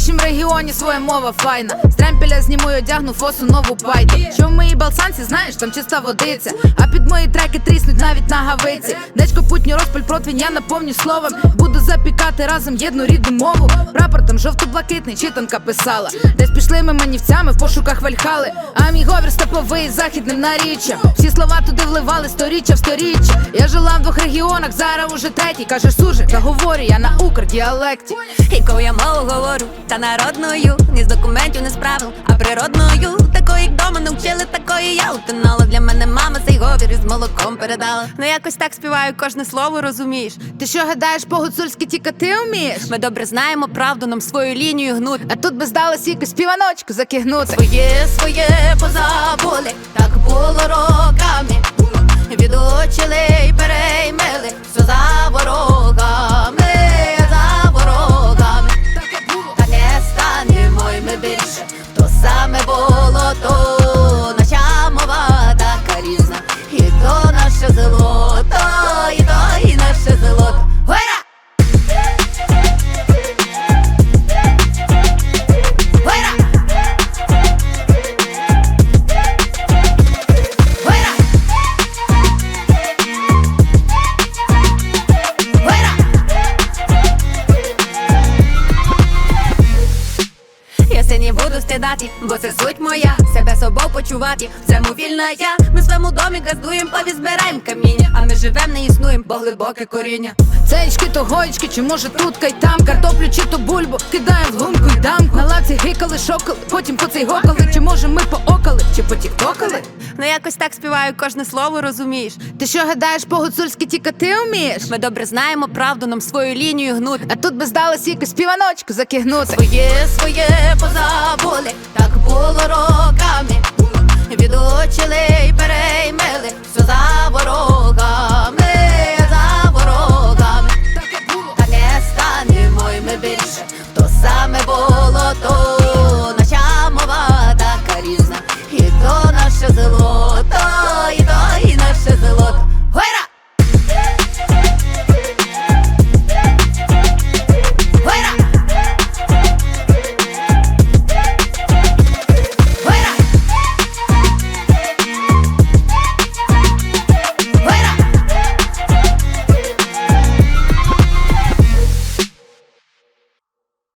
нашім регіоні своя мова файна. З тремпеля зніму й одягну фосу нову пайду. Що в моїй балсанці, знаєш, там чиста водиця. А під мої треки тріснуть навіть на гавиці. Дечко путню розпаль противень, я наповню словом. Буду запікати разом єдну рідну мову. Прапор там жовто-блакитний, читанка писала. Десь пішли ми манівцями в пошуках вальхали. А мій говір степовий західним наріччям. Всі слова туди вливали сторіччя в сторіччя. Я жила в двох регіонах, зараз уже третій. Кажеш, сужик, та говорю я на укрдіалекті. Якою я мову говорю, та народною, ні з документів, не з правил, а природною. Такої, як дома навчили, такої я утинала. Для мене мама цей говір із молоком передала. Ну якось так співаю, кожне слово розумієш. Ти що гадаєш, по-гуцульськи тільки ти вмієш? Ми добре знаємо правду, нам свою лінію гнуть. А тут би здалося якусь співаночку закигнути. Своє, своє позабули, не бо це суть моя Себе собою почувати, в цьому вільна я. Ми в своєму домі газдуєм, повізбираєм каміння. А ми живем, не існуєм, бо глибоке коріння. Цечки то гоєчки, чи може тут й там Картоплю чи то бульбу, кидаємо в гумку й дамку. На лавці гикали, шокали, потім по цей гокали. Чи може ми поокали, чи потіктокали? Ну якось так співаю, кожне слово розумієш. Ти що гадаєш, по-гуцульськи тільки ти вмієш? Ми добре знаємо правду, нам свою лінію гнуть А тут би здалося якусь співаночку закигнути. Своє, своє позабули, так було